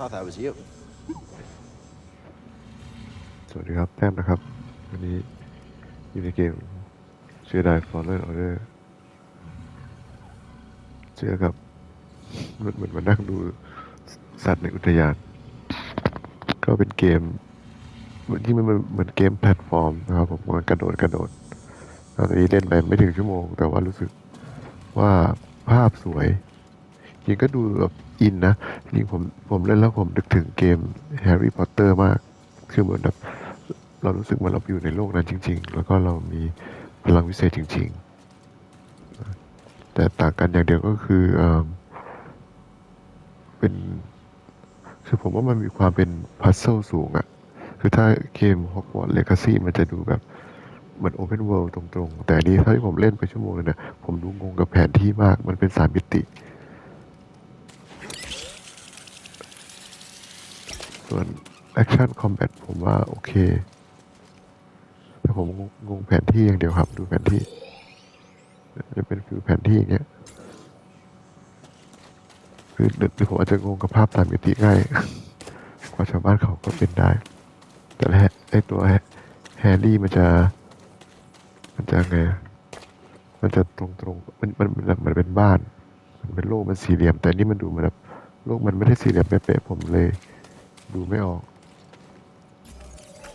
Thought that was you. สวัสดีครับ แต้มนะครับ วันนี้อยู่ในเกมเชื่อ Die Fallen Order เจอกับเหมือนเหมือนมานั่งดูสัตว์ในอุทยาน ก็เป็นเกมเหมือนที่มันเหมือนเกมแพลตฟอร์มนะครับ ผมมันกระโดดกระโดดตอนนี้เล่นไปไม่ถึงชั่วโมง แต่ว่ารู้สึกว่าภาพสวย จริงก็ดูแบบอินนะจริงผมผมเล่นแล้วผมนึกถึงเกมแฮร์รี่พอตเตอร์มาก คือเหมือนแบบเรารู้สึกเหมือนเราอยู่ในโลกนั้นจริง ๆ แล้วก็เรามีพลังวิเศษจริง ๆ แต่ต่างกันอย่างเดียวก็คือเอเป็นคือผมว่ามันมีความเป็นพัซเซิลสูงอะคือถ้าเกม Hogwarts Legacy มันจะดูแบบเหมือน Open World ตรงๆ แต่อันนี้ถ้าที่ผมเล่นไปชั่วโมงนึงเนี่ยผมดูงงกับแผนที่มากมันเป็นสามมิติ ส่วน Action Combat ผมว่าโอเค แต่ผมงงงแผนที่อย่างเดียวครับ ดูแผนที่จะเป็นฟิวแผนที่อย่างเงี้ยคือหรือผมอาจจะงงกับภาพสามมิติง่ายกว่าชาวบ้านเขาก็เป็นได้ แต่แไอตัวแฮร์รี่มันจะ มันจะไงมันจะตรงตรงมันมันมันมันเป็นบ้าน มันเป็นโลกมันสี่เหลี่ยม แต่นี่มันดูเหมือนแบบโลกมันไม่ได้สี่เหลี่ยมเป๊ะๆผมเลย ดูไม่ออก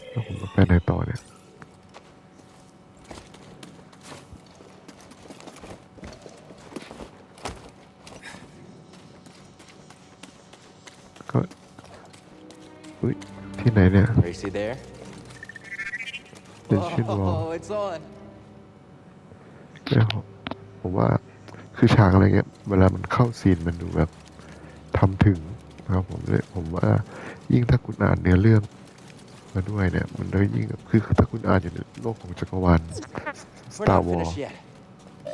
แล้วผมต้องไปไหนต่อเนี่ยก็อุ้ยที่ไหนเนี่ย Racy there? เป็นชื่อวอล Oh, it's on. เนี่ยผมผมว่าคือฉากอะไรเงี้ย เวลามันเข้าซีนมันดูแบบทำถึงนะครับผมเลยผมว่า ยิ่งถ้าคุณอ่านเนื้อเรื่องมาด้วยเนี่ย มันได้ยิ่งแบบคือถ้าคุณอ่านอยู่ในโลกของจักรวาล We're Star not Wars finished yet.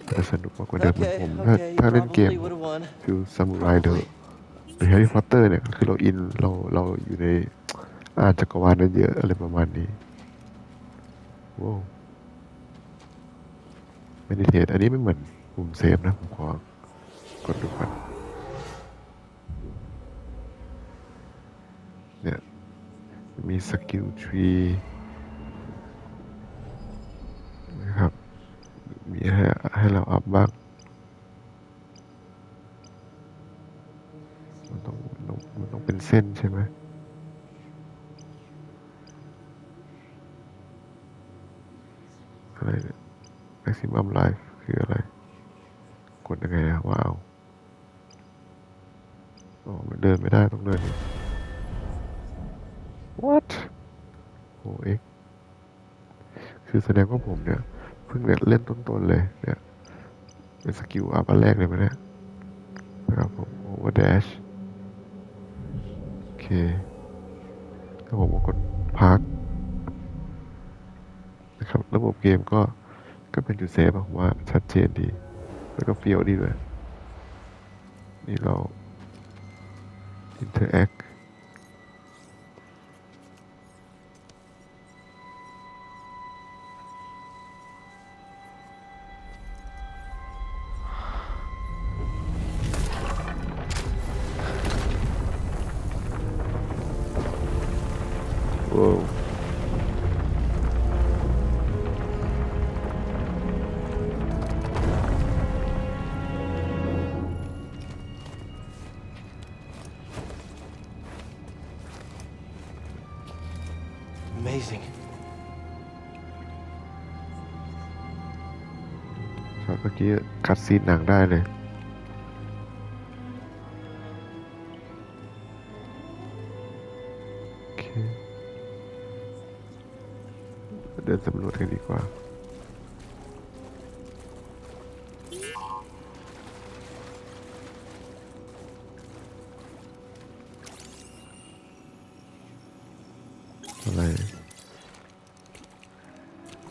จะสนุกมากกว่าเดิม Okay, ผมถ้า okay, ถ้า you เล่นเกม probably would have won. ฟิลซามูไรเดอร์หรือแฮร์รี่พอตเตอร์เนี่ยคือเราอินเราเราอยู่ในอ่านจักรวาลนั้นเยอะอะไรประมาณนี้ว้าวไม่ได้เทสอันนี้ไม่เหมือนปุ่มเซฟนะ ผมขอกดดูก่อนเนี่ย มีสกิลทรีนะครับ มีให้ให้เราอัพบ้างมันต้องมันต้องมันต้องเป็นเส้นใช่ไหมอะไรเนี่ย maximum life คืออะไร กดยังไงอะว้าวอ๋อมันเดินไม่ได้ต้องเดิน what โอ้เอ็กคือแสดงว่าผมเนี่ย เพิ่งเล่นต้นๆเลยเนี่ย เป็นสกิลอัพอันแรกเลยไหมเนี่ยนะครับผม overdash โอเคถ้าผมกดพักนะครับระบบเกมก็ก็เป็นจุดเซฟผมว่าชัดเจนดี แล้วก็เฟี้ยวดีด้วย นี่เรา interact โว้ว Amazing. ช็อตเมื่อกี้คัดซีนหนังได้เลยโอเค เดินสำรวจกันดีกว่า อะไร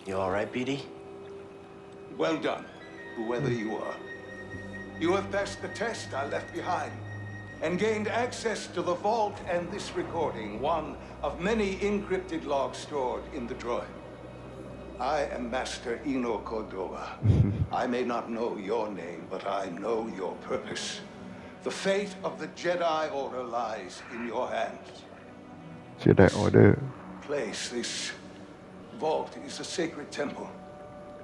You all right, BD? Well done, whoever you are. You have passed the test I left behind and gained access to the vault and this recording, one of many encrypted logs stored in the droid. I am Master Ino Cordova. I may not know your name, but I know your purpose. The fate of the Jedi Order lies in your hands. Jedi Order. This place, this vault, is a sacred temple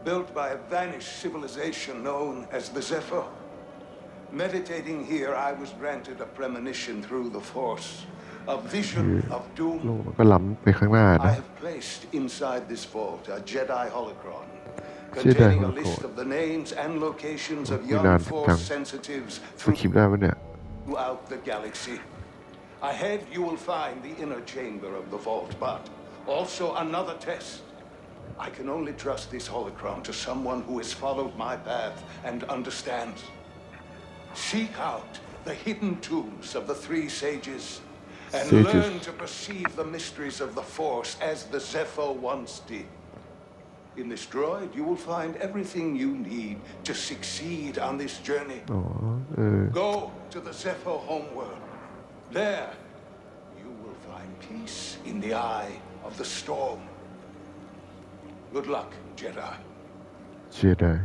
built by a vanished civilization known as the Zephyr. Meditating here, I was granted a premonition through the Force a vision of โล doom. กมันก็ล้ำไปข้างหน้า I นะ have placed inside this vault a Jedi holocron Jedi containing a holocron. list of the names and locations of Ui, young naan, Force tang. sensitives สคริปต์ได้ปะเนี่ย throughout the galaxy. Ahead, you will find the inner chamber of the vault, but also another test. I can only trust this holocron to someone who has followed my path and understands. Seek out the hidden tombs of the three sages and learn to perceive the mysteries of the Force as the Zephyr once did. In this droid, you will find everything you need to succeed on this journey. Uh. Go to the Zephyr homeworld. There, you will find peace in the eye of the storm. Good luck, Jedi. Jedi.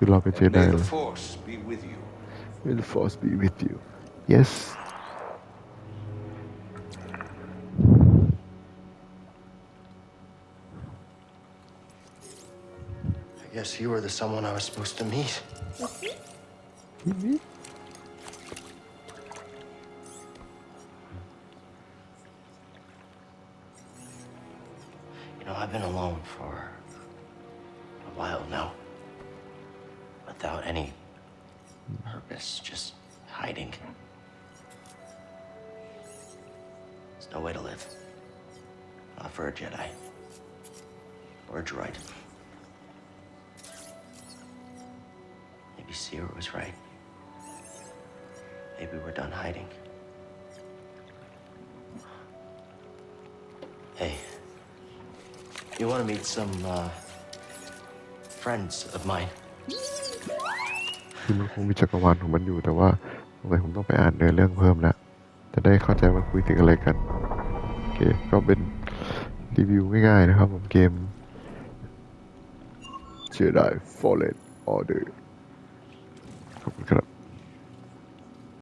Good luck, Jedi. May the Force be with you. May the Force be with you. Yes. Guess you were the someone I was supposed to meet. You know, I've been alone for a while now. Without any purpose, just hiding. There's no way to live. Not for a Jedi. Or a droid. Maybe Seer was right. Maybe we're done hiding. Hey, you want to meet some uh, friends of mine? คือมันคงมีจักรวาลของมันอยู่แต่ว่าสงสัยผมต้องไปอ่านเนื้อเรื่องเพิ่มแล้วจะได้เข้าใจว่าคุยถึงอะไรกัน โอเค ก็เป็นรีวิวง่ายๆนะครับผมเกม Jedi Fallen Order 可能。